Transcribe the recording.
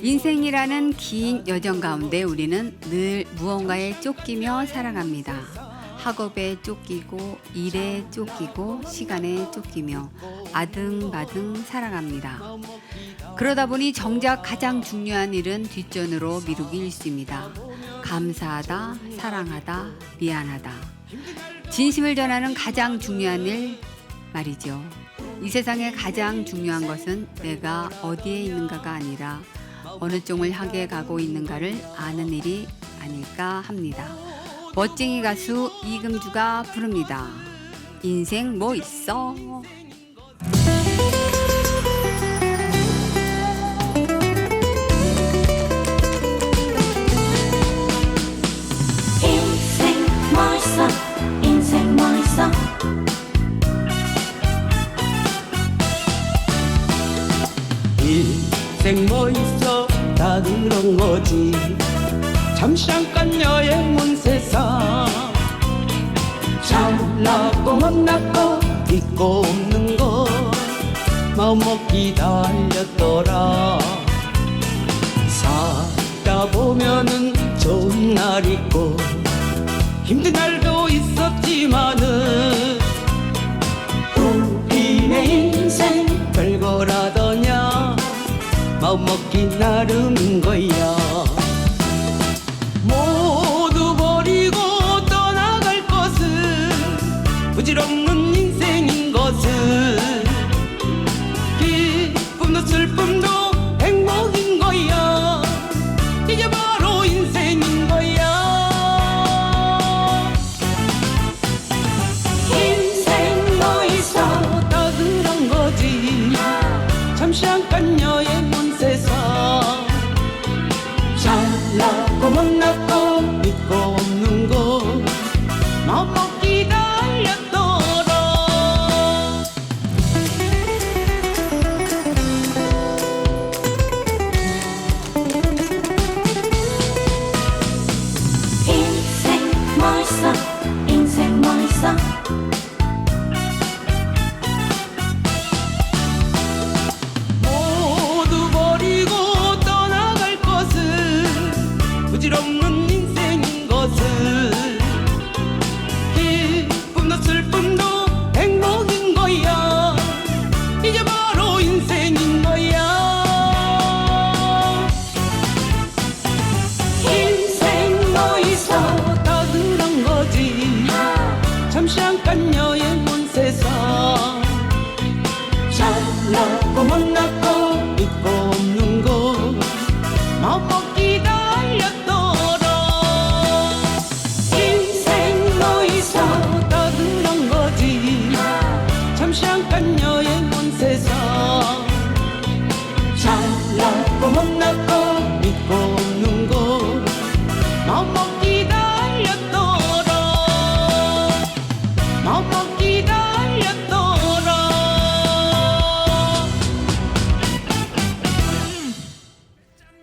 인생이라는 긴 여정 가운데 우리는 늘 무언가에 쫓기며 살아갑니다. 학업에 쫓기고 일에 쫓기고 시간에 쫓기며 아등바등 살아갑니다. 그러다 보니 정작 가장 중요한 일은 뒷전으로 미루기 일쑤입니다. 감사하다, 사랑하다, 미안하다. 진심을 전하는 가장 중요한 일 말이죠. 이 세상에 가장 중요한 것은 내가 어디에 있는가가 아니라 어느 쪽을 향해 가고 있는가를 아는 일이 아닐까 합니다. 멋쟁이 가수 이금주가 부릅니다. 인생 뭐 있어? 인생 뭐 있어 인생 뭐 있어 인생 뭐 있어 다 그런 거지. 잠시 잠깐 여행 온 세상. 잘났고 못났고 있고 없는 거 마음 먹기 달렸더라. 살다 보면은 좋은 날 있고 힘든 날도 있었지만은 먹기 나름 거야. 모두 버리고 떠나갈 것은 부질없는 인생인 것은 그녀의 온 세상. no more.